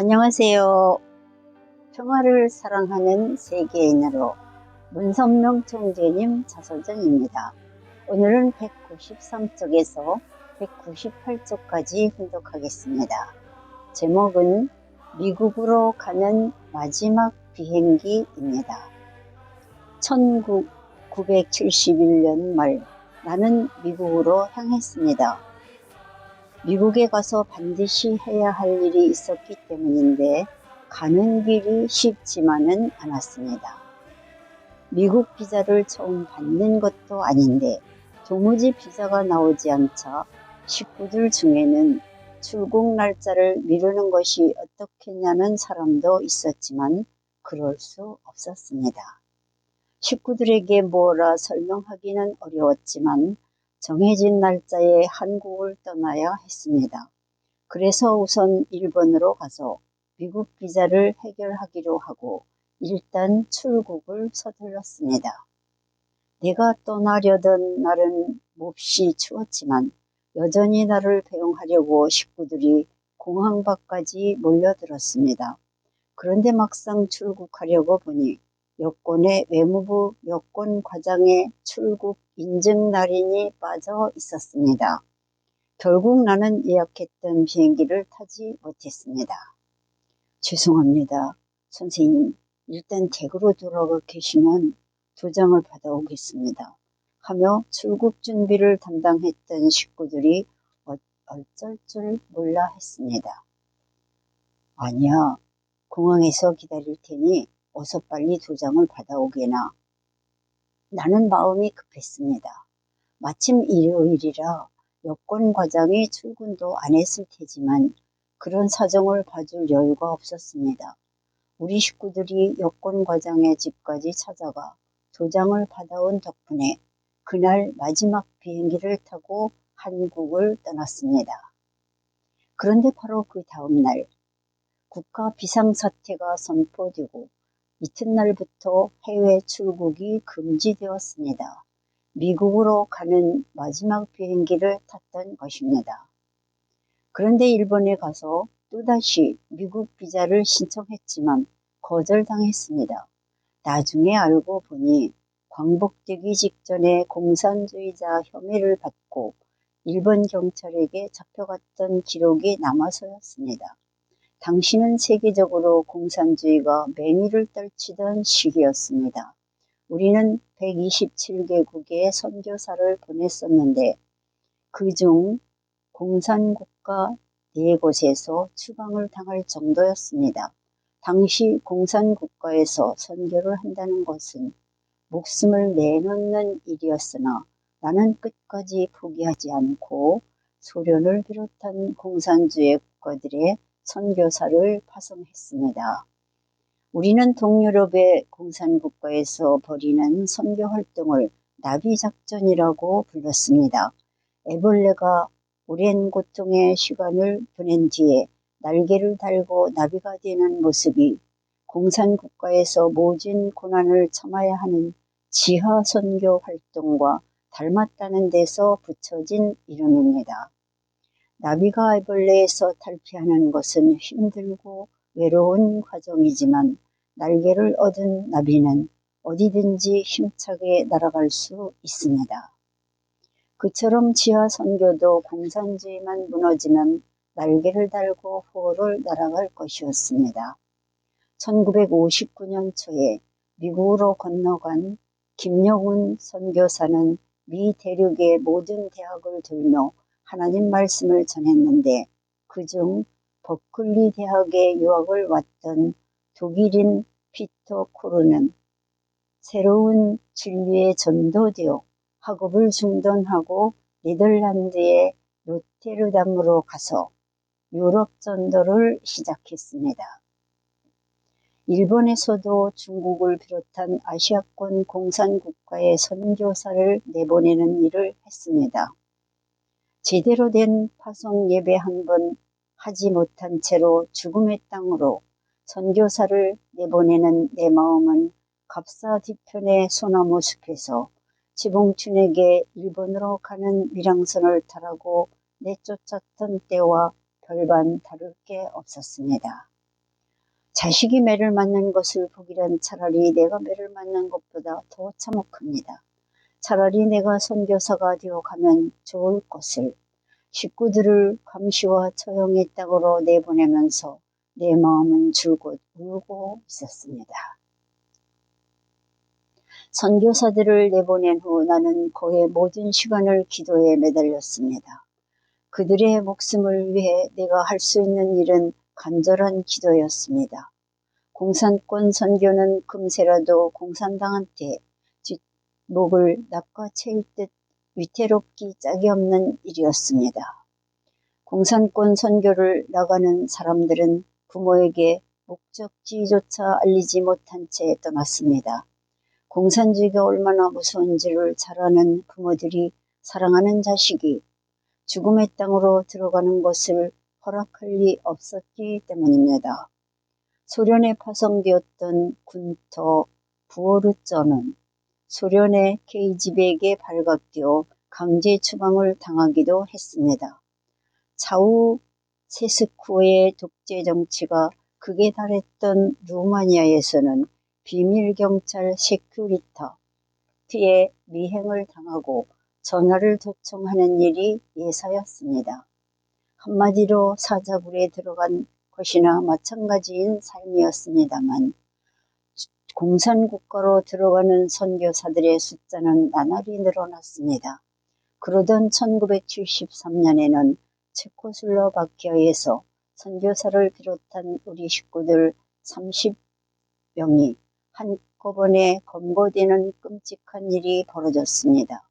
안녕하세요. 평화를 사랑하는 세계인으로 문선명 총재님 자서전입니다. 오늘은 193쪽에서 198쪽까지 훈독하겠습니다. 제목은 미국으로 가는 마지막 비행기입니다. 1971년 말 나는 미국으로 향했습니다. 미국에 가서 반드시 해야 할 일이 있었기 때문인데 가는 길이 쉽지만은 않았습니다. 미국 비자를 처음 받는 것도 아닌데 도무지 비자가 나오지 않자 식구들 중에는 출국 날짜를 미루는 것이 어떻겠냐는 사람도 있었지만 그럴 수 없었습니다. 식구들에게 뭐라 설명하기는 어려웠지만 정해진 날짜에 한국을 떠나야 했습니다. 그래서 우선 일본으로 가서 미국 비자를 해결하기로 하고 일단 출국을 서둘렀습니다. 내가 떠나려던 날은 몹시 추웠지만 여전히 나를 배웅하려고 식구들이 공항 밖까지 몰려들었습니다. 그런데 막상 출국하려고 보니 여권에 외무부 여권 과장의 출국 인증 날인이 빠져 있었습니다. 결국 나는 예약했던 비행기를 타지 못했습니다. 죄송합니다. 선생님, 일단 댁으로 돌아가 계시면 도장을 받아오겠습니다. 하며 출국 준비를 담당했던 식구들이 어, 어쩔 줄 몰라 했습니다. 아니야, 공항에서 기다릴 테니 어서 빨리 도장을 받아오게나. 나는 마음이 급했습니다. 마침 일요일이라 여권 과장이 출근도 안 했을 테지만 그런 사정을 봐줄 여유가 없었습니다. 우리 식구들이 여권 과장의 집까지 찾아가 도장을 받아온 덕분에 그날 마지막 비행기를 타고 한국을 떠났습니다. 그런데 바로 그 다음날 국가 비상사태가 선포되고 이튿날부터 해외 출국이 금지되었습니다. 미국으로 가는 마지막 비행기를 탔던 것입니다. 그런데 일본에 가서 또다시 미국 비자를 신청했지만 거절당했습니다. 나중에 알고 보니 광복되기 직전에 공산주의자 혐의를 받고 일본 경찰에게 잡혀갔던 기록이 남아서였습니다. 당시는 세계적으로 공산주의가 맹위를 떨치던 시기였습니다. 우리는 127개국의 선교사를 보냈었는데 그 중 공산국가 네 곳에서 추방을 당할 정도였습니다. 당시 공산국가에서 선교를 한다는 것은 목숨을 내놓는 일이었으나 나는 끝까지 포기하지 않고 소련을 비롯한 공산주의 국가들의 선교사를 파송했습니다. 우리는 동유럽의 공산국가에서 벌이는 선교 활동을 나비작전이라고 불렀습니다. 애벌레가 오랜 고통의 시간을 보낸 뒤에 날개를 달고 나비가 되는 모습이 공산국가에서 모진 고난을 참아야 하는 지하 선교 활동과 닮았다는 데서 붙여진 이름입니다. 나비가 애벌레에서 탈피하는 것은 힘들고 외로운 과정이지만 날개를 얻은 나비는 어디든지 힘차게 날아갈 수 있습니다. 그처럼 지하 선교도 공산주의만 무너지면 날개를 달고 후호를 날아갈 것이었습니다. 1959년 초에 미국으로 건너간 김영훈 선교사는 미 대륙의 모든 대학을 돌며 하나님 말씀을 전했는데 그중 버클리 대학에 유학을 왔던 독일인 피터 코르는 새로운 진리에 전도되어 학업을 중단하고 네덜란드의 로테르담으로 가서 유럽 전도를 시작했습니다. 일본에서도 중국을 비롯한 아시아권 공산국가의 선교사를 내보내는 일을 했습니다. 제대로 된 파송 예배 한 번 하지 못한 채로 죽음의 땅으로 선교사를 내보내는 내 마음은 갑사 뒤편의 소나무 숲에서 지봉춘에게 일본으로 가는 밀양선을 타라고 내쫓았던 때와 별반 다를 게 없었습니다. 자식이 매를 맞는 것을 보기란 차라리 내가 매를 맞는 것보다 더 참혹합니다. 차라리 내가 선교사가 되어 가면 좋을 것을 식구들을 감시와 처형의 땅으로 내보내면서 내 마음은 줄곧 울고 있었습니다. 선교사들을 내보낸 후 나는 거의 모든 시간을 기도에 매달렸습니다. 그들의 목숨을 위해 내가 할 수 있는 일은 간절한 기도였습니다. 공산권 선교는 금세라도 공산당한테 뒷 목을 낚아채일 듯 위태롭기 짝이 없는 일이었습니다. 공산권 선교를 나가는 사람들은 부모에게 목적지조차 알리지 못한 채 떠났습니다. 공산주의가 얼마나 무서운지를 잘 아는 부모들이 사랑하는 자식이 죽음의 땅으로 들어가는 것을 허락할 리 없었기 때문입니다. 소련에 파송되었던 군터 부어르쩌는 소련의 KGB에게 발각되어 강제 추방을 당하기도 했습니다. 차후 세스쿠의 독재 정치가 극에 달했던 루마니아에서는 비밀경찰 세큐리타트의 미행을 당하고 전화를 도청하는 일이 예사였습니다. 한마디로 사자굴에 들어간 것이나 마찬가지인 삶이었습니다만 공산국가로 들어가는 선교사들의 숫자는 나날이 늘어났습니다. 그러던 1973년에는 체코슬로바키아에서 선교사를 비롯한 우리 식구들 30명이 한꺼번에 검거되는 끔찍한 일이 벌어졌습니다.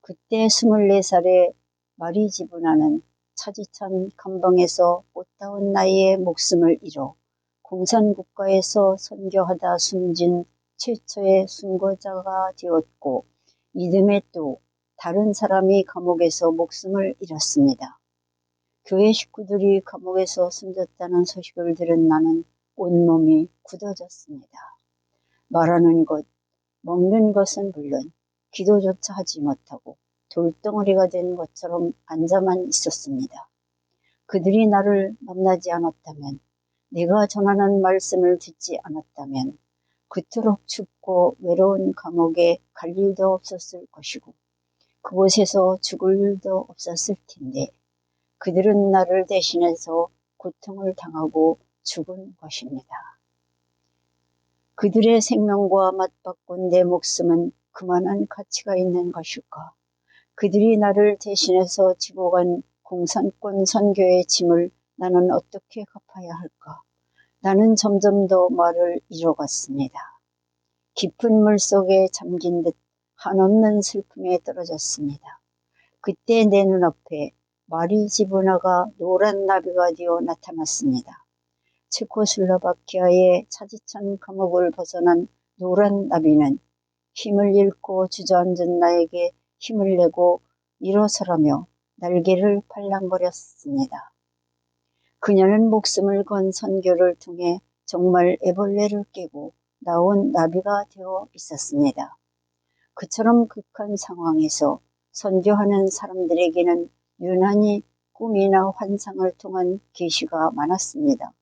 그때 24살의 마리지브나는 차지찬 감방에서 꽃다운 나이에 목숨을 잃어 공산국가에서 선교하다 숨진 최초의 순고자가 되었고 이듬해 또 다른 사람이 감옥에서 목숨을 잃었습니다. 교회 식구들이 감옥에서 숨졌다는 소식을 들은 나는 온몸이 굳어졌습니다. 말하는 것, 먹는 것은 물론 기도조차 하지 못하고 돌덩어리가 된 것처럼 앉아만 있었습니다. 그들이 나를 만나지 않았다면, 내가 전하는 말씀을 듣지 않았다면, 그토록 춥고 외로운 감옥에 갈 일도 없었을 것이고, 그곳에서 죽을 일도 없었을 텐데, 그들은 나를 대신해서 고통을 당하고 죽은 것입니다. 그들의 생명과 맞바꾼 내 목숨은 그만한 가치가 있는 것일까? 그들이 나를 대신해서 지고 간 공산권 선교의 짐을 나는 어떻게 갚아야 할까? 나는 점점 더 말을 잃어갔습니다. 깊은 물 속에 잠긴 듯 한없는 슬픔에 떨어졌습니다. 그때 내 눈앞에 마리 지브나가 노란 나비가 되어 나타났습니다. 체코슬로바키아의 차지찬 감옥을 벗어난 노란 나비는 힘을 잃고 주저앉은 나에게 힘을 내고 일어서라며 날개를 팔랑거렸습니다. 그녀는 목숨을 건 선교를 통해 정말 애벌레를 깨고 나온 나비가 되어 있었습니다. 그처럼 극한 상황에서 선교하는 사람들에게는 유난히 꿈이나 환상을 통한 계시가 많았습니다.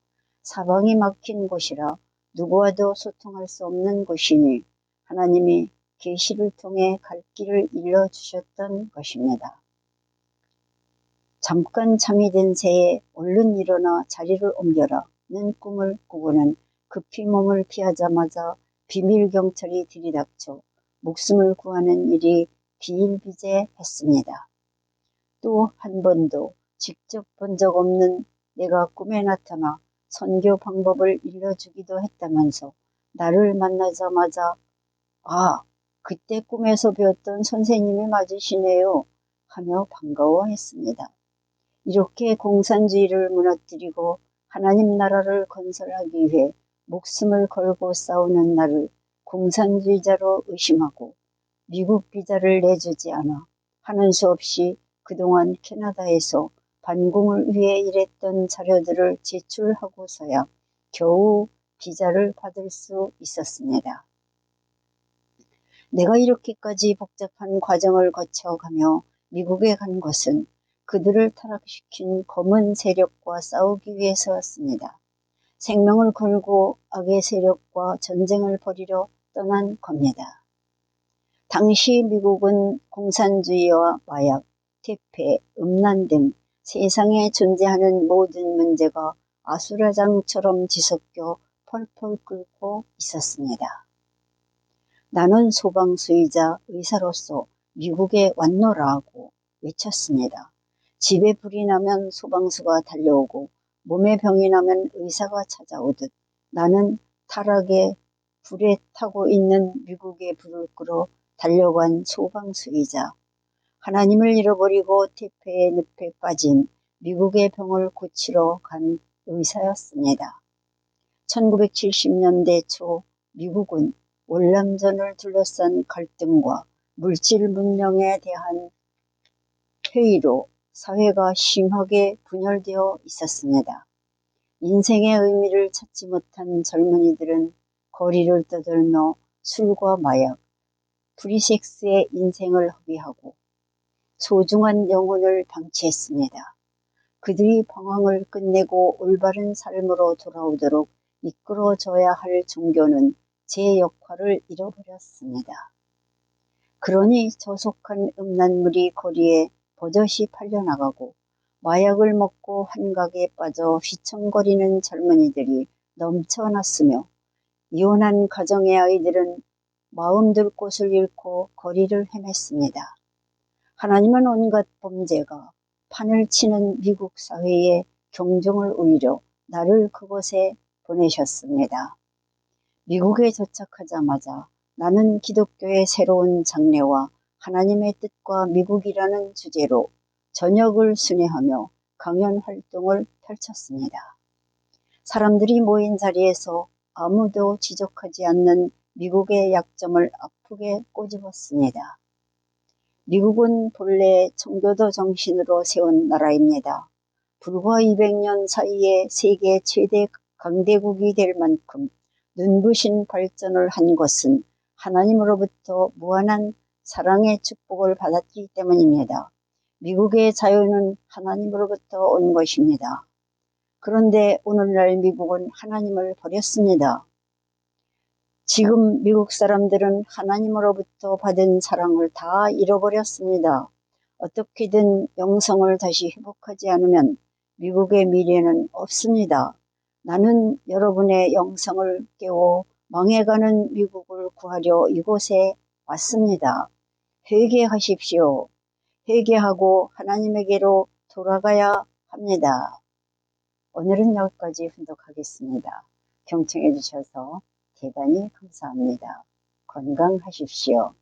사방이 막힌 곳이라 누구와도 소통할 수 없는 곳이니 하나님이 계시를 통해 갈 길을 일러 주셨던 것입니다. 잠깐 잠이 든 새에 얼른 일어나 자리를 옮겨라는 꿈을 꾸고는 급히 몸을 피하자마자 비밀 경찰이 들이닥쳐 목숨을 구하는 일이 비일비재했습니다. 또 한 번도 직접 본 적 없는 내가 꿈에 나타나 선교 방법을 일러주기도 했다면서 나를 만나자마자 아, 그때 꿈에서 배웠던 선생님이 맞으시네요 하며 반가워했습니다. 이렇게 공산주의를 무너뜨리고 하나님 나라를 건설하기 위해 목숨을 걸고 싸우는 나를 공산주의자로 의심하고 미국 비자를 내주지 않아 하는 수 없이 그동안 캐나다에서 반공을 위해 일했던 자료들을 제출하고서야 겨우 비자를 받을 수 있었습니다. 내가 이렇게까지 복잡한 과정을 거쳐가며 미국에 간 것은 그들을 타락시킨 검은 세력과 싸우기 위해서였습니다. 생명을 걸고 악의 세력과 전쟁을 벌이려 떠난 겁니다. 당시 미국은 공산주의와 마약, 퇴폐, 음란 등 세상에 존재하는 모든 문제가 아수라장처럼 뒤섞여 펄펄 끓고 있었습니다. 나는 소방수이자 의사로서 미국에 왔노라고 외쳤습니다. 집에 불이 나면 소방수가 달려오고 몸에 병이 나면 의사가 찾아오듯 나는 타락에 불에 타고 있는 미국의 불을 끌어 달려간 소방수이자 하나님을 잃어버리고 태폐의 늪에 빠진 미국의 병을 고치러 간 의사였습니다. 1970년대 초 미국은 월남전을 둘러싼 갈등과 물질 문명에 대한 회의로 사회가 심하게 분열되어 있었습니다. 인생의 의미를 찾지 못한 젊은이들은 거리를 떠돌며 술과 마약, 프리섹스의 인생을 허비하고 소중한 영혼을 방치했습니다. 그들이 방황을 끝내고 올바른 삶으로 돌아오도록 이끌어줘야 할 종교는 제 역할을 잃어버렸습니다. 그러니 저속한 음란물이 거리에 버젓이 팔려나가고 마약을 먹고 환각에 빠져 휘청거리는 젊은이들이 넘쳐났으며 이혼한 가정의 아이들은 마음 둘 곳을 잃고 거리를 헤맸습니다. 하나님은 온갖 범죄가 판을 치는 미국 사회에 경종을 울리려 나를 그곳에 보내셨습니다. 미국에 도착하자마자 나는 기독교의 새로운 장래와 하나님의 뜻과 미국이라는 주제로 저녁을 순회하며 강연 활동을 펼쳤습니다. 사람들이 모인 자리에서 아무도 지적하지 않는 미국의 약점을 아프게 꼬집었습니다. 미국은 본래 청교도 정신으로 세운 나라입니다. 불과 200년 사이에 세계 최대 강대국이 될 만큼 눈부신 발전을 한 것은 하나님으로부터 무한한 사랑의 축복을 받았기 때문입니다. 미국의 자유는 하나님으로부터 온 것입니다. 그런데 오늘날 미국은 하나님을 버렸습니다. 지금 미국 사람들은 하나님으로부터 받은 사랑을 다 잃어버렸습니다. 어떻게든 영성을 다시 회복하지 않으면 미국의 미래는 없습니다. 나는 여러분의 영성을 깨워 망해가는 미국을 구하려 이곳에 왔습니다. 회개하십시오. 회개하고 하나님에게로 돌아가야 합니다. 오늘은 여기까지 훈독하겠습니다. 경청해 주셔서 대단히 감사합니다. 건강하십시오.